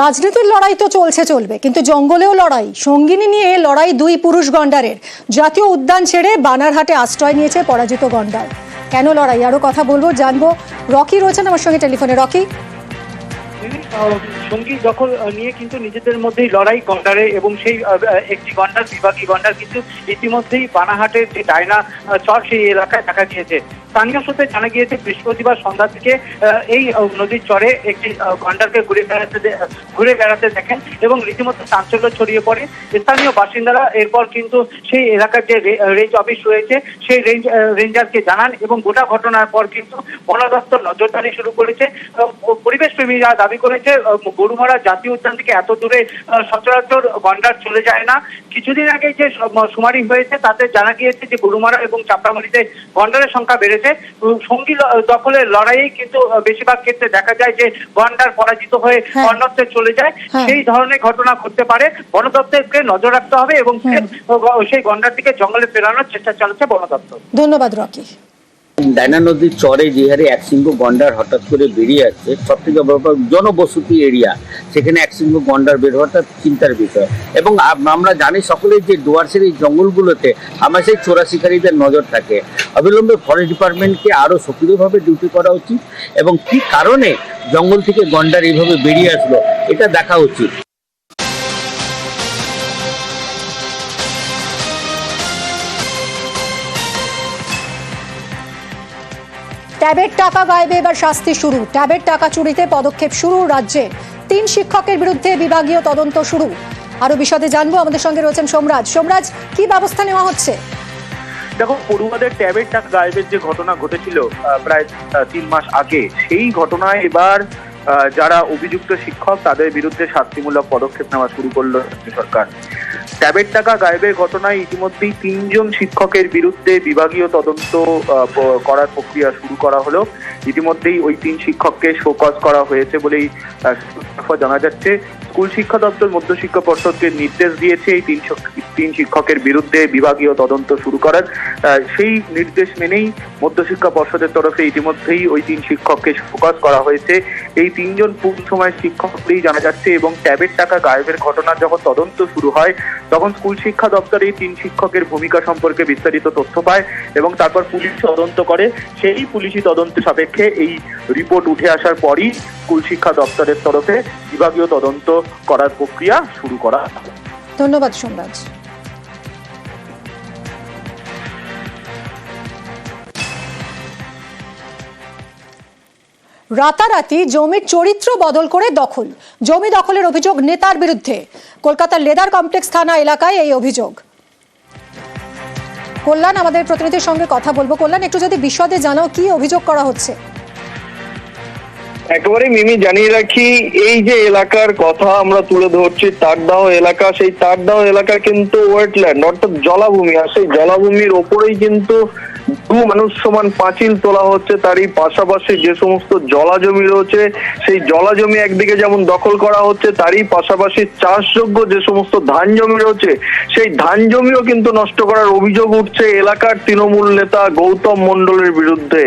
রাজনীতির লড়াই তো চলছে, চলবে। কিন্তু জঙ্গলেও লড়াই। সঙ্গিনী নিয়ে লড়াই দুই পুরুষ গন্ডারের জাতীয় উদ্যান ছেড়ে বানারহাটে আশ্রয় নিয়েছে পরাজিত গন্ডার কেন লড়াই? আরও কথা বলব, জানব। রকি রয়েছেন আমার সঙ্গে টেলিফোনে। রকি? সঙ্গী দখল নিয়ে কিন্তু নিজেদের মধ্যেই লড়াই গন্ডারে এবং সেই একটি গন্ডার বিভাগী গন্ডার কিন্তু ইতিমধ্যেই বানাহাটের যে ডায়না চর সেই এলাকায় দেখা গিয়েছে। স্থানীয় সূত্রে জানা গিয়েছে, বৃহস্পতিবার সন্ধ্যা থেকে এই নদীর চরে একটি গন্ডারকে ঘুরে বেড়াতে ঘুরে বেড়াতে দেখেন এবং রীতিমতো চাঞ্চল্য ছড়িয়ে পড়ে। স্থানীয় বাসিন্দারা এরপর কিন্তু সেই এলাকার যে রেঞ্জ অফিস রয়েছে, সেই রেঞ্জ রেঞ্জারকে জানান এবং গোটা ঘটনার পর কিন্তু বন দপ্তর নজরদারি শুরু করেছে। পরিবেশ প্রেমীরা দাবি করেছে গরুমারা জাতীয় উদ্যান থেকে এত দূরে সচরাচর গন্ডার চলে যায় না। কিছুদিন আগে যে শুমারি হয়েছে, তাতে জানা গিয়েছে যে গরুমারা এবং চাপড়ামারিতে গন্ডারের সংখ্যা বেড়েছে। উম, সঙ্গী দখলের লড়াইয়ে কিন্তু বেশিরভাগ ক্ষেত্রে দেখা যায় যে গন্ডার পরাজিত হয়ে হ্যাঁ। অন্যত্রে চলে যায়। হ্যাঁ। সেই ধরনের ঘটনা ঘটতে পারে। বন দপ্তরকে নজর রাখতে হবে এবং সেই গন্ডার দিকে জঙ্গলে ফেরানোর চেষ্টা চালাচ্ছে বন দপ্তর ধন্যবাদ রকি। ডায়না নদীর চরে যে হারে এক সিংহ গন্ডার হঠাৎ করে বেরিয়ে আসছে সব থেকে বড় কথা অজনবসতি এরিয়া সেখানে এক সিংহ গন্ডার বের হওয়াটা চিন্তার বিষয়। এবং আমরা জানি সকলে যে ডুয়ার্সের এই জঙ্গলগুলোতে আমার সেই চোরা শিকারীদের নজর থাকে। অবিলম্বে ফরেস্ট ডিপার্টমেন্টকে আরও সক্রিয়ভাবে ডিউটি করা উচিত এবং কি কারণে জঙ্গল থেকে গন্ডার এইভাবে বেরিয়ে আসলো, এটা দেখা উচিত। ট্যাবের টাকা গায়েবে, এবার শাস্তি শুরু। ট্যাবের টাকা চুরিতে পদক্ষেপ শুরু রাজ্যে। তিন শিক্ষকের বিরুদ্ধে বিভাগীয় তদন্ত শুরু। আরও বিশদে জানব, আমাদের সঙ্গে রয়েছেন সোমরাজ। সোমরাজ, কি ব্যবস্থা নেওয়া হচ্ছে? দেখো, পড়ুয়াদের ট্যাবের টাকা গায়েবের যে ঘটনা ঘটেছিল প্রায় তিন মাস আগে, সেই ঘটনায় এবার যারা অভিযুক্ত শিক্ষক, তাদের বিরুদ্ধে শাস্তিমূলক পদক্ষেপ নেওয়া শুরু করল রাজ্য সরকার। ট্যাবের টাকা গায়েবের ঘটনায় ইতিমধ্যেই তিনজন শিক্ষকের বিরুদ্ধে বিভাগীয় তদন্ত করার প্রক্রিয়া শুরু করা হলো। ইতিমধ্যেই ওই তিন শিক্ষককে শোকজ করা হয়েছে বলেই জানা যাচ্ছে। স্কুল শিক্ষা দপ্তর মধ্যশিক্ষা পর্ষদকে নির্দেশ দিয়েছে। এই তিন তিন শিক্ষকের বিরুদ্ধে বিভাগীয় তদন্ত শুরু করার। সেই নির্দেশ মেনেই মধ্যশিক্ষা পর্ষদের তরফে ইতিমধ্যেই ওই তিন শিক্ষককে ফোকাস করা হয়েছে। এই তিনজন পূর্ণ সময়ের শিক্ষক বলেই জানা যাচ্ছে এবং ট্যাবের টাকা গায়েবের ঘটনার যখন তদন্ত শুরু হয় তখন স্কুল শিক্ষা দপ্তর এই তিন শিক্ষকের ভূমিকা সম্পর্কে বিস্তারিত তথ্য পায় এবং তারপর পুলিশ তদন্ত করে। সেই পুলিশি তদন্ত সাপেক্ষে এই রিপোর্ট উঠে আসার পরই স্কুল শিক্ষা দপ্তরের তরফে বিভাগীয় তদন্ত করার প্রক্রিয়া শুরু করা। ধন্যবাদ সোমরাজ। রাতারাতি জমির চরিত্র বদল করে দখল। জমি দখলের অভিযোগ নেতার বিরুদ্ধে। কলকাতার লেদার কমপ্লেক্স থানা এলাকায় এই অভিযোগ। কল্যাণ, আমাদের প্রতিনিধির সঙ্গে কথা বলব। কল্যাণ, একটু যদি বিশদে জানাও কি অভিযোগ করা হচ্ছে। একেবারে মিমি জানিয়ে রাখি, এই যে এলাকার কথা আমরা তুলে ধরছি, তারদাহ এলাকা, সেই তারদাহ এলাকা কিন্তু ওয়েটল্যান্ড অর্থাৎ জলাভূমি, আর সেই জলাভূমির ওপরেই কিন্তু দু মানুষ সমান পাঁচিল তোলা হচ্ছে, তারই পাশাপাশি যে সমস্ত জলা জমি রয়েছে, সেই জলা জমি একদিকে যেমন দখল করা হচ্ছে, তারই পাশাপাশি চাষযোগ্য যে সমস্ত ধান জমি রয়েছে, সেই ধান জমিও কিন্তু নষ্ট করার অভিযোগ উঠছে এলাকার তৃণমূল নেতা গৌতম মণ্ডলের বিরুদ্ধে।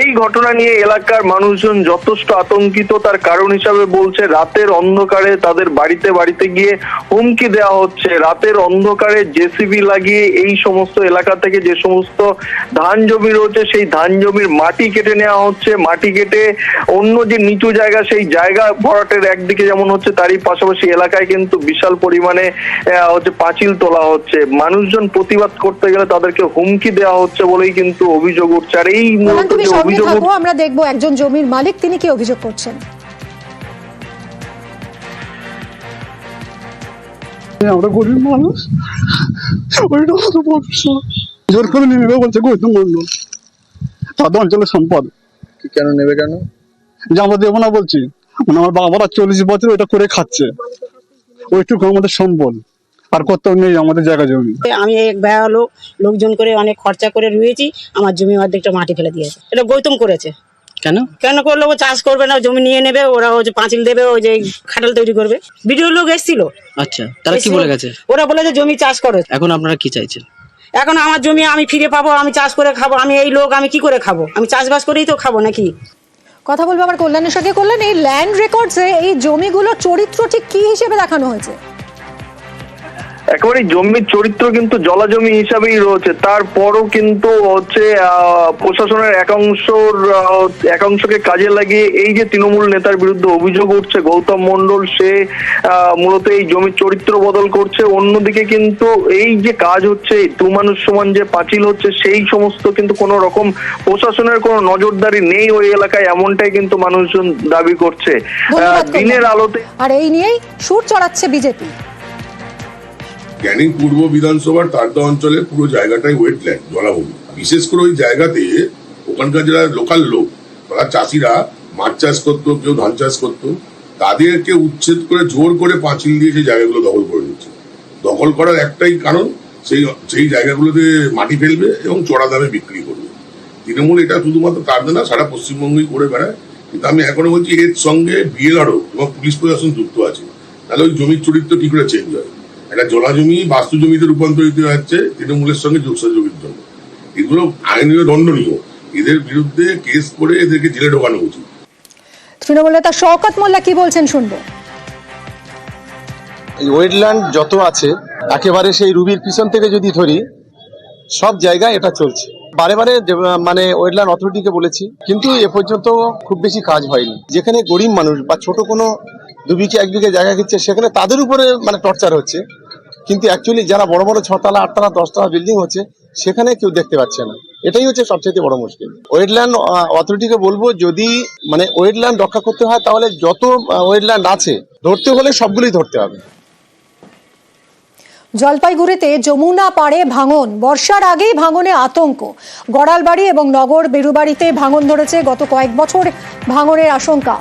এই ঘটনা নিয়ে এলাকার মানুষজন যথেষ্ট আতঙ্কিত, তার কারণ হিসাবে বলছে, রাতের অন্ধকারে তাদের বাড়িতে বাড়িতে গিয়ে হুমকি দেওয়া হচ্ছে। রাতের অন্ধকারে জেসিবি লাগিয়ে এই সমস্ত এলাকা থেকে যে সমস্ত ধান জমি রয়েছে সেই ধান জমির মাটি কেটে নেওয়া হচ্ছে মাটি কেটে অন্য যে নিচু জায়গা সেই জায়গা ভরাটের একদিকে যেমন হচ্ছে তারই পাশাপাশি এলাকায় কিন্তু বিশাল পরিমাণে আহ, হচ্ছে পাঁচিল তোলা হচ্ছে। মানুষজন প্রতিবাদ করতে গেলে তাদেরকে হুমকি দেওয়া হচ্ছে বলেই কিন্তু অভিযোগ উঠছে। আর এই মূলত যে অভিযোগ আমরা দেখব একজন জমির মালিক তিনি কি অভিযোগ করছেন? আমরা গরিব মানুষ ওইটা আমাদের ভরসা জোর করে নেবে বলছে গৌতম মন্ডল তাদের অঞ্চলের সম্পদ। কেন নেবে কেন? যে আমরা দেবো না বলছি। মানে আমার বাবারা চল্লিশ বছর ওইটা করে খাচ্ছে। ওইটুকু আমাদের সম্পদ। আর কোথাও নেই আমাদের জায়গা জমি। আমি এক ব্যয় লোক লোকজন করে অনেক খরচা করে রুয়েছি আমার জমি অর্ধেকটা মাটি ফেলে দিয়েছে। এটা গৌতম করেছে। কেন? কেন করল? ও চাষ করবে না জমি নিয়ে নেবে ওরা ওই যে পাঁচিল দেবে ওই যে খাটাল তৈরি করবে। ভিডিও লোক এসেছিল। আচ্ছা তারা কি বলে গেছে? ওরা বলেছে জমি চাষ করো। এখন আপনারা কি চাইছেন? এখন আমার জমি আমি ফিরে পাবো, আমি চাষ করে খাব, আমি এই লোক, আমি কি করে খাব? আমি চাষবাস করেই তো খাব নাকি? কথা বলব আমার কল্যাণের সঙ্গে? কল্যাণ, এই ল্যান্ড রেকর্ডসে এই জমিগুলোর চরিত্র ঠিক কি হিসেবে দেখানো হয়েছে? একেবারে জমির চরিত্র কিন্তু জলাজমি হিসাবেই রয়েছে। তারপরও কিন্তু হচ্ছে প্রশাসনের একাংশর একাংশকে কাজে লাগিয়ে এই যে তৃণমূল নেতার বিরুদ্ধে অভিযোগ উঠছে গৌতম মণ্ডল সে মূলত এই জমির চরিত্র বদল করছে। অন্যদিকে কিন্তু এই যে কাজ হচ্ছে দু মানুষ সমান যে পাঁচিল হচ্ছে সেই সমস্ত কিন্তু কোনো রকম প্রশাসনের কোনো নজরদারি নেই ওই এলাকায় এমনটাই কিন্তু মানুষজন দাবি করছে। দিনের আলোতে আর এই নিয়েই সুর চড়াচ্ছে বিজেপি। ক্যানিং পূর্ব বিধানসভার তারদা অঞ্চলের পুরো জায়গাটাই ওয়েটল্যান্ড জলাভূমি। বিশেষ করে ওই জায়গাতে ওখানকার যারা লোকাল লোক, তারা চাষিরা মাছ চাষ করতো, কেউ ধান চাষ করতো, তাদেরকে উচ্ছেদ করে জোর করে পাঁচিল দিয়ে সেই জায়গাগুলো দখল করে নিচ্ছে। দখল করার একটাই কারণ, সেই সেই জায়গাগুলোতে মাটি ফেলবে এবং চড়া দামে বিক্রি করবে। তৃণমূল এটা শুধুমাত্র তারদা না, সারা পশ্চিমবঙ্গই করে বেড়ায়। কিন্তু আমি এখনও বলছি, এর সঙ্গে বিএলআরও এবং পুলিশ প্রশাসন যুক্ত আছে। তাহলে ওই জমির চরিত্র কি করে চেঞ্জ হয়। একটা জলা জমি বাস্তু জমিতে রূপান্তরিত হচ্ছে তৃণমূলের সঙ্গে যোগসাযোগের জন্য। এগুলো আইনীয় দণ্ডনীয়। এদের বিরুদ্ধে কেস করে এদেরকে জেলে ঢোকানো উচিত। তৃণমূল নেতা শওকত মোল্লা কি বলছেন শুনব? এই ওয়েটল্যান্ড যত আছে একেবারে সেই রুবির পিছন থেকে যদি ধরি সব জায়গায় এটা চলছে। বারে বারে মানে ওয়েটল্যান্ড অথরিটিকে বলেছি কিন্তু এ পর্যন্ত খুব বেশি কাজ হয়নি। যেখানে গরিব মানুষ বা ছোট কোনো দু বিঘে এক বিঘে জায়গা কিনছে সেখানে তাদের উপরে মানে টর্চার হচ্ছে। কিন্তু অ্যাকচুয়ালি যারা বড় বড় ছতলা আটতলা, দশতলা বিল্ডিং হচ্ছে, সেখানে কেউ দেখতে পাচ্ছে না। এটাই হচ্ছে সবচেয়ে বড় মুশকিল। ওয়েটল্যান্ড অথরিটিকে বলব, যদি মানে ওয়েটল্যান্ড রক্ষা করতে হয়, তাহলে যত ওয়েটল্যান্ড আছে, ধরতে হলে সবগুলোই ধরতে হবে। জলপাইগুড়িতে যমুনা পাড়ে ভাঙন, বর্ষার আগেই ভাঙনে আতঙ্ক। গড়ালবাড়ি এবং নগর বেরুবাড়িতে ভাঙন ধরেছে, গত কয়েক বছর ভাঙনের আশঙ্কা।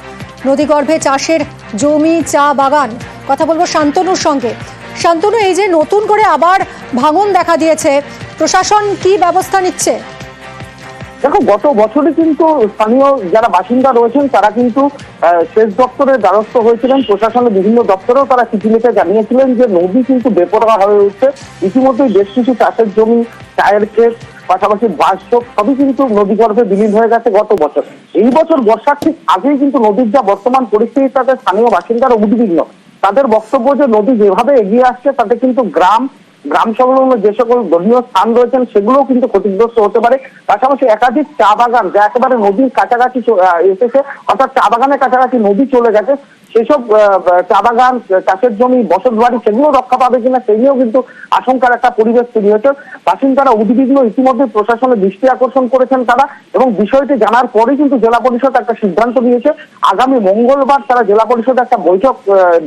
নদীগর্ভে চাষের জমি চা বাগান। কথা বলব শান্তনুর সঙ্গে। শান্তনু, এই যে নতুন করে আবার ভাঙন দেখা দিয়েছে, প্রশাসন কি ব্যবস্থা নিচ্ছে? দেখো, গত বছরে কিন্তু স্থানীয় যারা বাসিন্দা রয়েছেন, তারা কিন্তু সেচ দপ্তরের দ্বারস্থ হয়েছিলেন, প্রশাসনের বিভিন্ন দপ্তরেও তারা চিঠি লিখে জানিয়েছিলেন যে নদী কিন্তু বেপরোয়া হয়ে উঠছে। ইতিমধ্যেই বেশ কিছু চাষের জমি, চায়ের ক্ষেত, পাশাপাশি বাসযোগ সবই কিন্তু নদীগর্ভে বিলীন হয়ে গেছে গত বছর। এই বছর বর্ষার ঠিক আগেই কিন্তু নদীর যা বর্তমান পরিস্থিতি, তাতে স্থানীয় বাসিন্দারা উদ্বিগ্ন। তাদের বক্তব্য যে নদী যেভাবে এগিয়ে আসছে, তাতে কিন্তু গ্রাম গ্রাম সংলগ্ন যে সকল ধর্মীয় স্থান রয়েছেন, সেগুলোও কিন্তু ক্ষতিগ্রস্ত হতে পারে। পাশাপাশি একাধিক চা বাগান, যা একেবারে নদীর কাছাকাছি এসেছে, অর্থাৎ চা বাগানের কাছাকাছি নদী চলে গেছে। সেসব চা বাগান চাষের জমি বসত বাড়ি সেগুলো রক্ষা পাবে কিনা সেই নিয়েও কিন্তু আশঙ্কার একটা পরিবেশ তৈরি হয়েছে। বাসিন্দারা উদ্বিগ্ন ইতিমধ্যে প্রশাসনের দৃষ্টি আকর্ষণ করেছেন তারা এবং বিষয়টি জানার পরেই কিন্তু জেলা পরিষদ একটা সিদ্ধান্ত নিয়েছে। আগামী মঙ্গলবার তারা জেলা পরিষদ একটা বৈঠক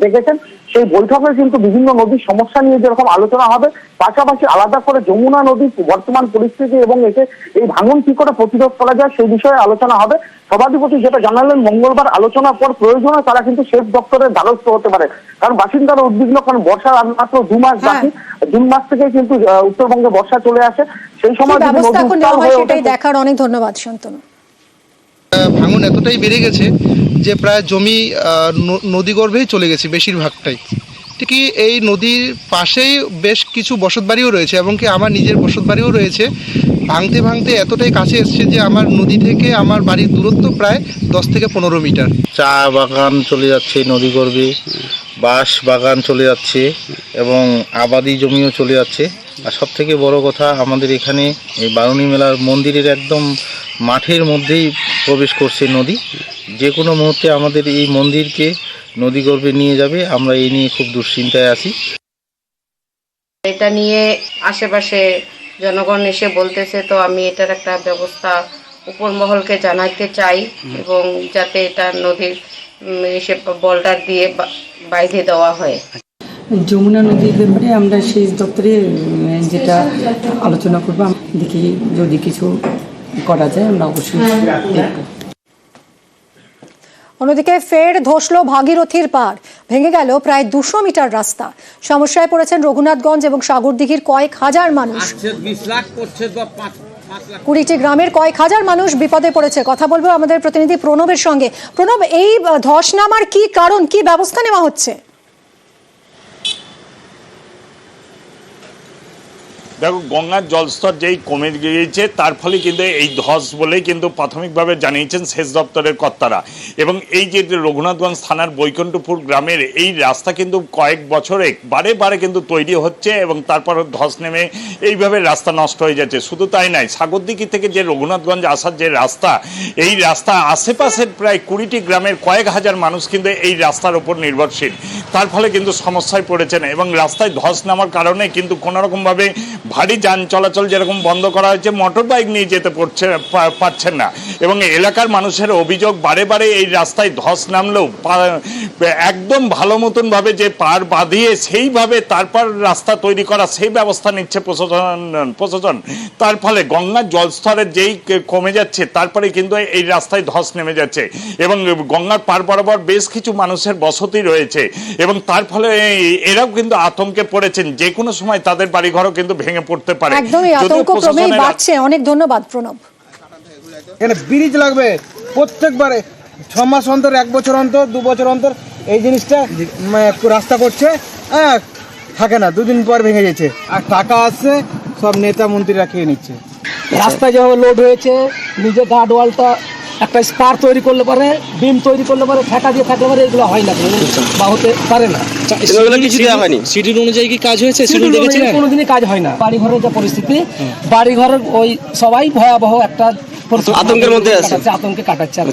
ডেকেছেন। সেই বৈঠকে কিন্তু বিভিন্ন নদীর সমস্যা নিয়ে যেরকম আলোচনা হবে, পাশাপাশি আলাদা করে যমুনা নদীর বর্তমান পরিস্থিতি এবং এতে এই ভাঙন কি করে প্রতিরোধ করা যায় সেই বিষয়ে আলোচনা হবে। সভাধিপতি যেটা জানালেন মঙ্গলবার আলোচনার পর প্রয়োজনে তারা কিন্তু সেচ দপ্তরের দ্বারস্থ হতে পারে। কারণ বাসিন্দারা উদ্বিগ্ন কারণ বর্ষার আর মাত্র দু মাস হ্যাঁ। বাকি জুন মাস থেকে কিন্তু আহ, উত্তরবঙ্গে বর্ষা চলে আসে। সেই সময় সেটাই দেখার অনেক ধন্যবাদ শান্তনু। ভাঙন এতটাই বেড়ে গেছে যে প্রায় জমি আহ, ন- নদীগর্ভেই চলে গেছে বেশিরভাগটাই। ঠিকই এই নদীর পাশেই বেশ কিছু বসতবাড়িও রয়েছে এবং কি আমার নিজের বসতবাড়িও রয়েছে। ভাঙতে ভাঙতে এতটাই কাছে এসছে যে আমার নদী থেকে আমার বাড়ির দূরত্ব প্রায় দশ থেকে পনেরো মিটার। চা বাগান চলে যাচ্ছে নদীগর্ভে বাঁশ বাগান চলে যাচ্ছে এবং আবাদি জমিও চলে যাচ্ছে। আর সব থেকে বড় কথা, আমাদের এখানে এই বারুণী মেলার মন্দিরের একদম মাঠের মধ্যেই প্রবেশ করছে নদী। যে কোনো মুহূর্তে আমাদের এই মন্দিরকে নদীগর্ভে নিয়ে যাবে। আমরা এই নিয়ে খুব দুশ্চিন্তায় আছি। এটা নিয়ে আশেপাশে জনগণ এসে বলতেছে তো আমি এটার একটা ব্যবস্থা উপর মহলকে জানাতে চাই এবং যাতে এটা নদীর এসে বল্ডার দিয়ে বা- বাইধে দেওয়া হয়। যমুনা নদীর ব্যাপারে আমরা সেচ দপ্তরে যেটা আলোচনা করব দেখি যদি কিছু করা যায় আমরা অবশ্যই দেখব। অন্যদিকে ফের ধসল ভাগীরথীর পার ভেঙে গেল প্রায় দুশো মিটার রাস্তা। সমস্যায় পড়েছেন রঘুনাথগঞ্জ এবং সাগরদিঘির কয়েক হাজার মানুষ। কুড়িটি গ্রামের কয়েক হাজার মানুষ বিপদে পড়েছে। কথা বলব আমাদের প্রতিনিধি প্রণবের সঙ্গে। প্রণব এই ধস নামার কি কারণ কি ব্যবস্থা নেওয়া হচ্ছে? দেখো, গঙ্গার জলস্তর যেই কমে গিয়েছে, তার ফলে কিন্তু এই ধস বলেই কিন্তু প্রাথমিকভাবে জানিয়েছেন সেচ দপ্তরের কর্তারা। এবং এই যে রঘুনাথগঞ্জ থানার বৈকুণ্ঠপুর গ্রামের এই রাস্তা কিন্তু কয়েক বছরে বারে বারে কিন্তু তৈরি হচ্ছে এবং তারপর ধস নেমে এইভাবে রাস্তা নষ্ট হয়ে যাচ্ছে। শুধু তাই নয়, সাগরদিঘি থেকে যে রঘুনাথগঞ্জ আসার যে রাস্তা, এই রাস্তা আশেপাশের প্রায় কুড়িটি গ্রামের কয়েক হাজার মানুষ কিন্তু এই রাস্তার উপর নির্ভরশীল। তার ফলে কিন্তু সমস্যায় পড়েছেন এবং রাস্তায় ধস নামার কারণে কিন্তু কোনো রকমভাবে ভারী যান চলাচল যেরকম বন্ধ করা হয়েছে মোটর বাইক নিয়ে যেতে পড়ছে পারছেন না। এবং এলাকার মানুষের অভিযোগ বারে বারে এই রাস্তায় ধস নামলেও একদম ভালো মতনভাবে যে পার বাঁধিয়ে সেইভাবে তারপর রাস্তা তৈরি করা, সেই ব্যবস্থা নিচ্ছে প্রশাসন প্রশাসন। তার ফলে গঙ্গার জলস্তরের যেই কমে যাচ্ছে তারপরে কিন্তু এই রাস্তায় ধস নেমে যাচ্ছে। এবং গঙ্গার পার বরাবর বেশ কিছু মানুষের বসতি রয়েছে। এবং তার ফলে এরাও কিন্তু আতঙ্কে পড়েছেন। যে কোনো সময় তাদের বাড়িঘরও কিন্তু ভেঙে পড়তে পারে। একদমই আতঙ্ক ক্রমেই বাড়ছে। অনেক ধন্যবাদ প্রণব। এখানে ব্রিজ লাগবে। প্রত্যেকবারে ছ মাস অন্তর এক বছর অন্তর দু বছর অন্তর এই জিনিসটা উম, রাস্তা করছে। হ্যাঁ থাকে না দুদিন পর ভেঙে গেছে আর টাকা আসছে সব নেতা মন্ত্রীরা খেয়ে নিচ্ছে। রাস্তা যেভাবে লোড হয়েছে নিজে গার্ড ওয়ালটা একটা স্পার তৈরি করলে পারে বিম তৈরি করলে পারে ঠেকা দিয়ে থাকলে পারে এগুলো হয় না। বা হতে পারে না। কিছু দেওয়া হয়নি? সিডিউল অনুযায়ী কি কাজ হয়েছে? শিডিউল দেখেছিলেন? কোনোদিনই কাজ হয় না। বাড়ি ঘরের যা পরিস্থিতি বাড়ি ঘরের ওই সবাই ভয়াবহ একটা আতঙ্কের মধ্যে আছে। আতঙ্কে কাটাচ্ছে। আর